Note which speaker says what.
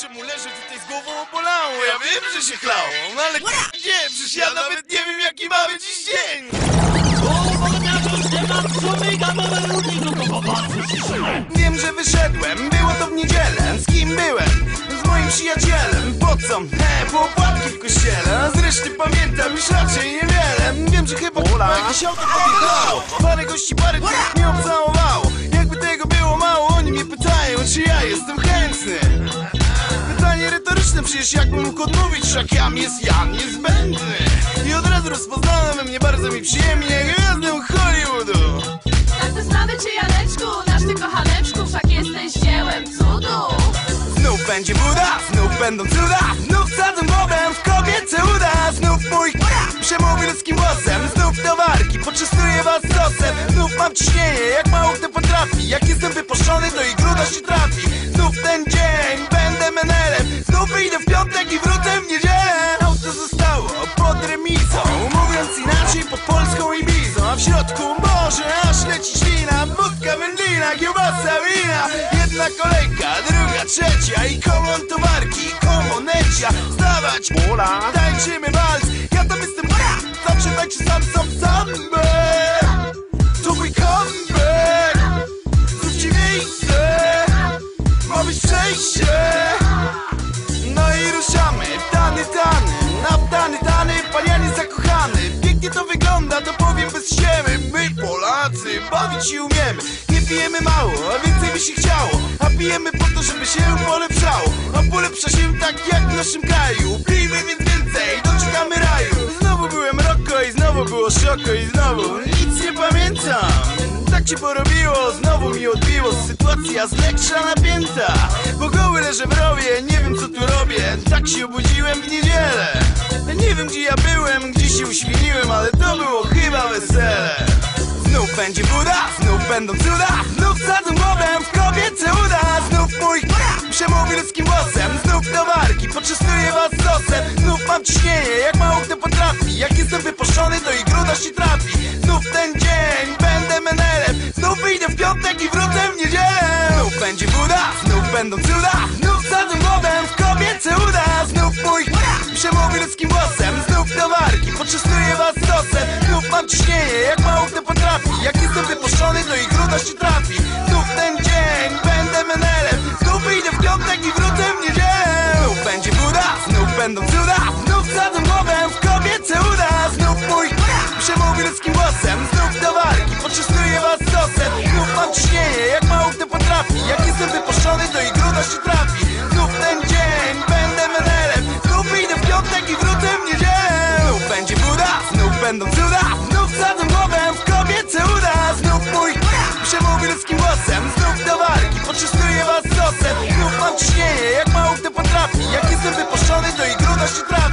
Speaker 1: czemu leżę tutaj z głową obolało Ja wiem, że się chlało, no ale gdzie? Przecież ja nawet nie wiem jaki mamy dziś dzień. Wiem, że wyszedłem, było to w niedzielę. Z kim byłem? Z moim przyjacielem. Po co? He, po opłatki w kościele. A zresztą pamiętam już raczej niewiele. Wiem, że chyba Ola. jakieś auto podjechało Parę gości, parę tych mnie obcałowało. Jakby tego było mało, oni mnie pytają Czy ja jestem chętny przecież jakbym mógł odmówić Szakiam jest ja niezbędny I od razu rozpoznano we mnie bardzo mi przyjemnie Gwiazdę Hollywoodu.
Speaker 2: Tak to znamy cię Janeczku, nasz ty kochaneczku Wszak jesteś dziełem cudu.
Speaker 1: Znów będzie buda, znów będą cuda Znów sadzę głowę w kobiece uda. Znów mój przemówi ludzkim głosem Znów towarki, poczęstuję was sosem. Znów mam ciśnienie, jak mało kto potrafi Jak jestem wypuszczony, to i gruda się trafi. Znów ten dzień, i wrócę w niedzielę. Auto zostało pod remisą Mówiąc inaczej, pod polską Ibizą A w środku morze, aż leci ślina Wódka, wędlina, kiełbasa, wina. Jedna kolejka, druga, trzecia I komon towarki, komonecia Stawać, pola, tańczymy wals pijemy mało, a więcej by się chciało. A pijemy po to, żeby się polepszało A polepsza się tak jak w naszym kraju. Pijmy więc więcej, doczekamy raju. Znowu byłem roko i znowu było szoko i znowu Nic nie pamiętam. Tak się porobiło, znowu mi odbiło. Sytuacja z lekka napięta. Bo goły leżę w rowie, nie wiem co tu robię. Tak się obudziłem w niedzielę. Nie wiem gdzie ja byłem, gdzie się uświniłem Ale to było chyba wesele będzie buda, znów będą cuda. Znów sadzę głowę w kobiece uda. Znów mój przemówi ludzkim głosem. Znów towarki, poczęstuję was sosem Znów mam ciśnienie, jak mało kto potrafi. Jak jestem wypuszczony, to i gruda się trafi. Znów ten dzień, będę menelem. Znów wyjdę w piątek i wrócę w niedzielę. Znów będzie buda, znów będą cuda wody, to no i gruda się trafi. Znów ten dzień, będę menelem. Znów idę w piątek i wrócę w niedzielę. Znów będzie buda, znów będą cuda. Znów sadzę głowę w kobiece uda. Znów mój przemówi ludzkim głosem. Znów do walki, poczystuje was sosem Znów mam ciśnienie, jak mało kto potrafi. Jak jestem wypuszczony, to i gruda się trafi.